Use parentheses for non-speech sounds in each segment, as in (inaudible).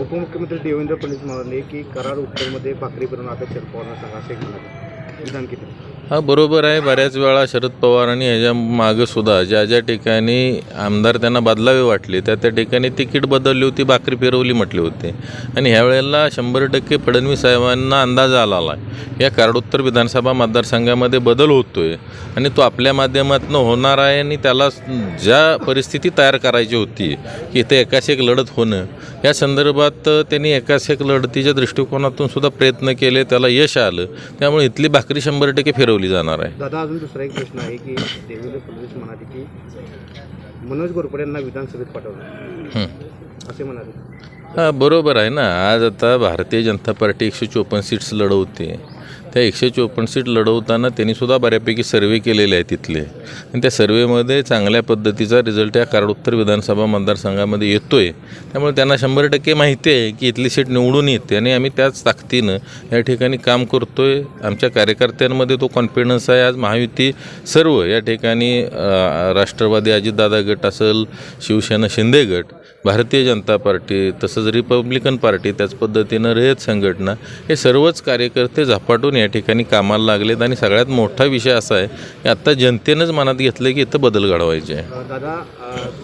उपमुख्यमंत्री देवेंद्र फडणवीस म्हणाले की करार उत्तरमध्ये भाकरी बनवून आता शरद पवारांना सांगा असे म्हणाले. विधान किती? हा बरोबर आहे. बऱ्याच वेळा शरद पवारांनी ह्याच्या मागंसुद्धा ज्या ज्या ठिकाणी आमदार त्यांना बदलावे वाटले त्या त्या ठिकाणी तिकीट बदलली होती भाकरी फिरवली म्हटली होती. आणि ह्यावेळेला शंभर टक्के फडणवीस साहेबांना अंदाज आला आहे या कार्डोत्तर विधानसभा मतदारसंघामध्ये बदल होतो आहे आणि तो आपल्या माध्यमातून होणार आहे आणि त्याला ज्या परिस्थिती तयार करायची होती की इथे एकाच एक लढत होणं या संदर्भात त्यांनी एकाच एक लढतीच्या दृष्टिकोनातून सुद्धा प्रयत्न केले त्याला यश आलं. त्यामुळे इथली भाकरी शंभर टक्के फिरवली जाणार आहे. दादा अजून दुसरा एक प्रश्न आहे की देवेंद्र फडणवीस म्हणाले की मनोज गोरपडे यांना विधानसभेत पाठवलं. असे म्हणाले. हा बरोबर आहे ना. आज आता भारतीय जनता पार्टी एकशे चोपन्न सीट्स लढवते. त्या एकशे चोपन्न सीट लढवताना त्यांनी सुद्धा बऱ्यापैकी सर्वे केलेले आहे तिथले. आणि त्या सर्वेमध्ये चांगल्या पद्धतीचा रिझल्ट या कारोत्तर विधानसभा मतदारसंघामध्ये येतो आहे त्यामुळे त्यांना शंभर टक्के माहिती आहे की इथली सीट निवडून येते आणि आम्ही त्याच ताकदीनं या ठिकाणी काम करतो आहे आमच्या कार्यकर्त्यांमध्ये तो कॉन्फिडन्स आहे. आज महायुती सर्व या ठिकाणी राष्ट्रवादी अजितदादा गट असेल शिवसेना शिंदे गट भारतीय जनता पार्टी तसंच रिपब्लिकन पार्टी त्याच पद्धतीनं रयत संघटना हे सर्वच कार्यकर्ते झपाटून या ठिकाणी कामाला लागलेत आणि सगळ्यात मोठा विषय असा आहे की आत्ता जनतेनंच मनात घेतलं की इथं बदल घडवायचे आहे. दादा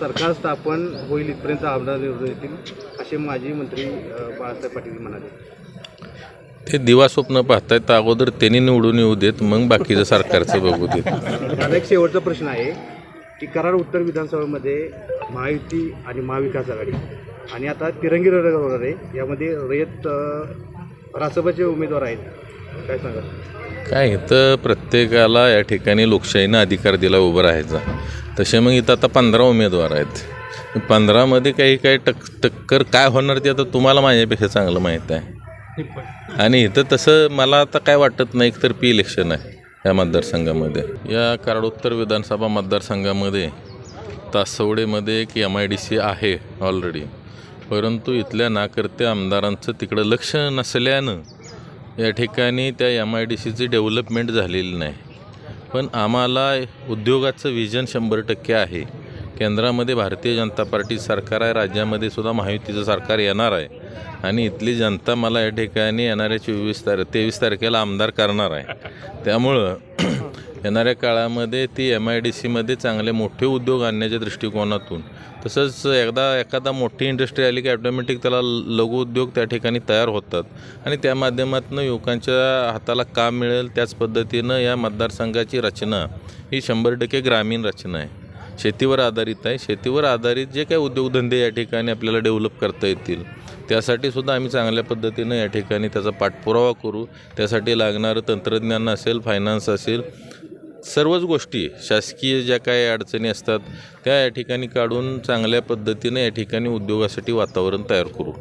सरकार स्थापन होईल इथपर्यंत आमदार निवडून येतील असे माजी मंत्री बाळासाहेब पाटील म्हणाले. ते दिवा स्वप्न पाहतायत तर अगोदर त्यांनी निवडून येऊ देत मग बाकीचं सरकारचं बघू देत. दादा एक शेवटचा प्रश्न आहे. की कराड उत्तर विधानसभेमध्ये महायुती आणि महाविकास आघाडी. आणि आता तिरंगी लढत होणार आहे. यामध्ये रयत अ, रासपाचे उमेदवार आहेत. काय सांगा काय इथं प्रत्येकाला या ठिकाणी लोकशाहीनं अधिकार दिला उभं राहायचा. तसे मग इथं आता पंधरा उमेदवार आहेत. पंधरामध्ये काही काही टक टक्कर काय होणार ते आता तुम्हाला माझ्यापेक्षा चांगलं माहीत आहे. आणि इथं तसं मला आता काय वाटत नाही तर पी इलेक्शन आहे. या मतदारसंघामध्ये. या कराडोत्तर विधानसभा मतदारसंघामध्ये तासवडेमध्ये एक एम आय डी सी आहे ऑलरेडी परंतु इथल्या नाकर्त्या आमदारांचं तिकडं लक्ष नसल्यानं या ठिकाणी त्या एम आय डी सीची डेव्हलपमेंट झालेली नाही. पण आम्हाला उद्योगाचं विजन शंभर टक्के आहे. केंद्रामध्ये भारतीय जनता पार्टी सरकार आहे राज्यामध्ये सुद्धा महायुतीचं सरकार येणार आहे. आणि इथली जनता मला या ठिकाणी येणाऱ्या चोवीस तारीख तेवीस तारखेला आमदार करणार आहे. त्यामुळं (clears throat) येणाऱ्या काळामध्ये ती एम आय डी सीमध्ये चांगले मोठे उद्योग आणण्याच्या दृष्टिकोनातून तसंच एकदा एखादा मोठी इंडस्ट्री आली की ॲटोमॅटिक त्याला लघु उद्योग त्या ठिकाणी तयार होतात. आणि त्या माध्यमातून युवकांच्या हाताला काम मिळेल त्याच पद्धतीनं या मतदारसंघाची रचना ही शंभर टक्के ग्रामीण रचना आहे. शेतीवर आधारित आहे. शेतीवर आधारित जे काही उद्योगधंदे या ठिकाणी आपल्याला डेव्हलप करता येतील त्यासाठी सुद्धा आम्ही चांगल्या पद्धतीनं या ठिकाणी त्याचा पाठपुरावा करू. त्यासाठी लागणारं तंत्रज्ञान असेल फायनान्स असेल सर्वच गोष्टी शासकीय ज्या काही अडचणी असतात त्या या ठिकाणी काढून चांगल्या पद्धतीनं या ठिकाणी उद्योगासाठी वातावरण तयार करू.